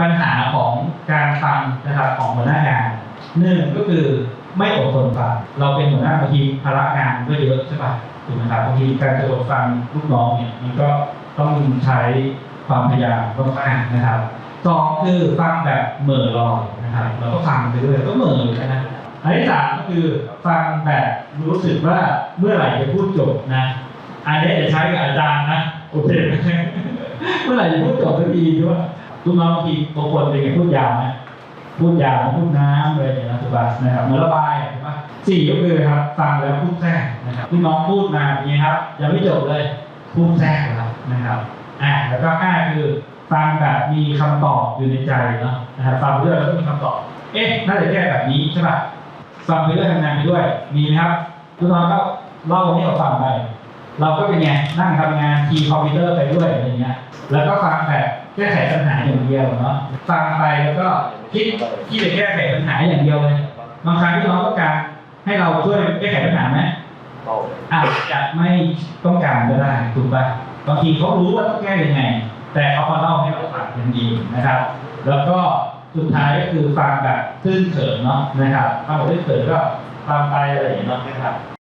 ปัญหาของการฟังนะครับของหัวหน้างานหนึ่งก็คือไม่อดทนฟังเราเป็นหัวหน้าบางทีภาระงานก็เยอะใช่ป่ะถูกไหมครับบางทีการจะอดฟังลูกน้องเนี่ยมันก็ต้องใช้ความพยายามมากๆนะครับสองคือฟังแบบเหม่อลอยนะครับเราก็ฟังไปเรื่อยก็เหม่ออยู่นะอันที่สามก็คือฟังแบบรู้สึกว่าเมื่อไหร่จะพูดจบนะ อันนี้จะใช้กับอาจารย์นะโอเคเมื่อไหร่จะพูดจบสักทีด้วย ลูกน้องบางทีบางคนเป็นไงพูดยาวไหมพูดยาวพูดน้ำเลยเนี่ยนะถูกป่ะนะครับเหมือนระบายถูกป่ะสี่ก็คือครับฟังแล้วพูดแทรกนะครับลูกน้องพูดมาอย่างนี้ครับยังไม่จบเลยพูดแทรกครับนะครับอ่าแล้วก็ห้าคือฟังแบบมีคำตอบอยู่ในใจเนาะนะครับฟังไปด้วยแล้วก็มีคำตอบ เอ๊ะน่าจะแก้แบบนี้ใช่ป่ะฟังไปด้วยทำงานไปด้วยมีไหมครับลูกน้องก็เล่าให้เราฟังไป เราก็เป็นไงนั่งทำงานทีคอมพิวเตอร์ไปด้วยอะไรเงี้ย แล้วก็ฟังแบบแก้ไขปัญหาอย่างเดียวเนาะฟังไปแล้วก็คิดที่จะแก้ไขปัญหาอย่างเดียวเลยบางครั้งที่เราต้องการให้เราช่วยแก้ไขปัญหาไหมอาจจะไม่ต้องการก็ได้ถูกป่ะบางทีเขารู้ว่าต้องแก้ยังไง แต่เขามาเล่าให้เราฟังอย่างดีนะครับ แล้วก็สุดท้ายก็คือฟังแบบซื่นเขินเนาะนะครับฟังแบบซื่นเขินก็ฟังไปอะไรอย่างเงี้ยเนาะนะครับ